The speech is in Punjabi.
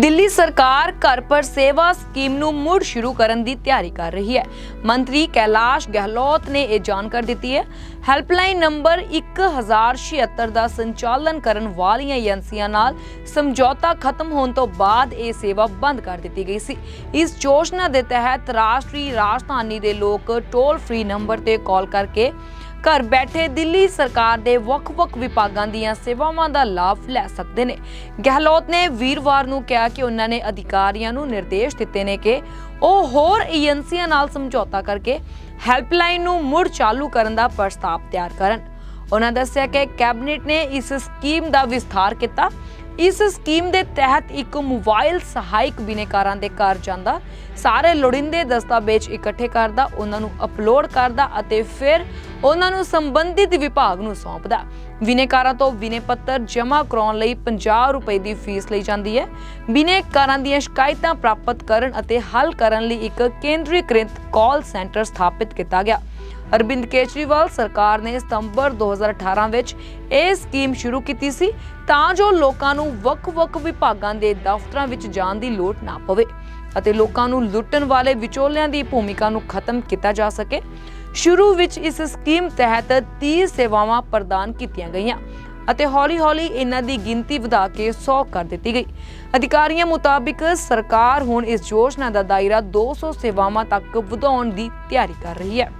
ਦਿੱਲੀ ਸਰਕਾਰ ਘਰ ਪਰ ਸੇਵਾ ਸਕੀਮ ਨੂੰ ਮੁੜ ਸ਼ੁਰੂ ਕਰਨ ਦੀ ਤਿਆਰੀ ਕਰ ਰਹੀ ਹੈ। ਮੰਤਰੀ ਕੈਲਾਸ਼ ਗਹਿਲੋਤ ਨੇ ਇਹ ਜਾਣਕਾਰੀ ਦਿੱਤੀ ਹੈ। ਹੈਲਪਲਾਈਨ ਨੰਬਰ 1076 ਦਾ ਸੰਚਾਲਨ ਕਰਨ ਵਾਲੀਆਂ ਏਜੰਸੀਆਂ ਨਾਲ ਸਮਝੌਤਾ ਖਤਮ ਹੋਣ ਤੋਂ ਬਾਅਦ ਇਹ ਸੇਵਾ ਬੰਦ ਕਰ ਦਿੱਤੀ ਗਈ ਸੀ। ਇਸ ਯੋਜਨਾ ਦੇ ਤਹਿਤ ਰਾਸ਼ਟਰੀ ਰਾਜਧਾਨੀ ਦੇ ਲੋਕ ਟੋਲ ਫ੍ਰੀ ਨੰਬਰ ਤੇ ਕਾਲ ਕਰਕੇ ਘਰ ਬੈਠੇ ਦਿੱਲੀ ਸਰਕਾਰ ਦੇ ਵੱਖ-ਵੱਖ ਵਿਭਾਗਾਂ ਦੀਆਂ ਸੇਵਾਵਾਂ ਦਾ ਲਾਭ ਲੈ ਸਕਦੇ ਨੇ। ਗਹਿਲੋਤ ਨੇ ਵੀਰਵਾਰ ਨੂੰ ਕਿਹਾ ਕਿ ਉਹਨਾਂ ਨੇ ਅਧਿਕਾਰੀਆਂ ਨੂੰ ਨਿਰਦੇਸ਼ ਦਿੱਤੇ ਨੇ ਕਿ ਉਹ ਹੋਰ ਏਜੰਸੀਆਂ ਨਾਲ ਸਮਝੌਤਾ ਕਰਕੇ ਹੈਲਪਲਾਈਨ ਨੂੰ ਮੁੜ ਚਾਲੂ ਕਰਨ ਦਾ ਪ੍ਰਸਤਾਵ ਤਿਆਰ ਕਰਨ। ਉਹਨਾਂ ਦੱਸਿਆ ਕਿ ਕੈਬਨਿਟ ਨੇ ਇਸ ਸਕੀਮ ਦਾ ਵਿਸਥਾਰ ਕੀਤਾ ਇਸ ਸਕੀਮ ਦੇ ਤਹਿਤ ਇੱਕ ਮੋਬਾਈਲ ਸਹਾਇਕ ਬਿਨੇਕਾਰਾਂ ਦੇ ਘਰ ਜਾਂਦਾ, ਸਾਰੇ ਲੋੜੀਂਦੇ ਦਸਤਾਵੇਜ਼ ਇਕੱਠੇ ਕਰਦਾ, ਉਹਨਾਂ ਨੂੰ ਅਪਲੋਡ ਕਰਦਾ ਅਤੇ ਫਿਰ ਉਹਨਾਂ ਨੂੰ ਸੰਬੰਧਿਤ ਵਿਭਾਗ ਨੂੰ ਸੌਂਪਦਾ। ਬਿਨੇਕਾਰਾਂ ਤੋਂ ਬਿਨੇ ਪੱਤਰ ਜਮ੍ਹਾਂ ਕਰਾਉਣ ਲਈ 50 ਰੁਪਏ ਦੀ ਫੀਸ ਲਈ ਜਾਂਦੀ ਹੈ। ਬਿਨੇਕਾਰਾਂ ਦੀਆਂ ਸ਼ਿਕਾਇਤਾਂ ਪ੍ਰਾਪਤ ਕਰਨ ਅਤੇ ਹੱਲ ਕਰਨ ਲਈ ਇੱਕ ਕੇਂਦਰੀਕ੍ਰਿਤ ਕਾਲ ਸੈਂਟਰ ਸਥਾਪਿਤ ਕੀਤਾ ਗਿਆ। ਅਰਬਿੰਦ ਕੇਜਰੀਵਾਲ ਸਰਕਾਰ ਨੇ ਸਤੰਬਰ 2018 ਵਿੱਚ ਇਹ ਸਕੀਮ ਸ਼ੁਰੂ ਕੀਤੀ ਸੀ ਤਾਂ ਜੋ ਲੋਕਾਂ ਨੂੰ ਵੱਖ-ਵੱਖ ਵਿਭਾਗਾਂ ਦੇ ਦਫ਼ਤਰਾਂ ਵਿੱਚ ਜਾਣ ਦੀ ਲੋੜ ਨਾ ਪਵੇ ਅਤੇ ਲੋਕਾਂ ਨੂੰ ਲੁੱਟਣ ਵਾਲੇ ਵਿਚੋਲਿਆਂ ਦੀ ਭੂਮਿਕਾ ਨੂੰ ਖਤਮ ਕੀਤਾ ਜਾ ਸਕੇ। ਸ਼ੁਰੂ ਵਿੱਚ ਇਸ ਸਕੀਮ ਤਹਿਤ 30 ਸੇਵਾਵਾਂ ਪ੍ਰਦਾਨ ਕੀਤੀਆਂ ਗਈਆਂ ਅਤੇ ਹੌਲੀ-ਹੌਲੀ ਇਹਨਾਂ ਦੀ ਗਿਣਤੀ ਵਧਾ ਕੇ 100 ਕਰ ਦਿੱਤੀ ਗਈ। ਅਧਿਕਾਰੀਆਂ ਮੁਤਾਬਿਕ ਸਰਕਾਰ ਹੁਣ ਇਸ ਯੋਜਨਾ ਦਾ ਦਾਇਰਾ 200 ਸੇਵਾਵਾਂ ਤੱਕ ਵਧਾਉਣ ਦੀ ਤਿਆਰੀ ਕਰ ਰਹੀ ਹੈ।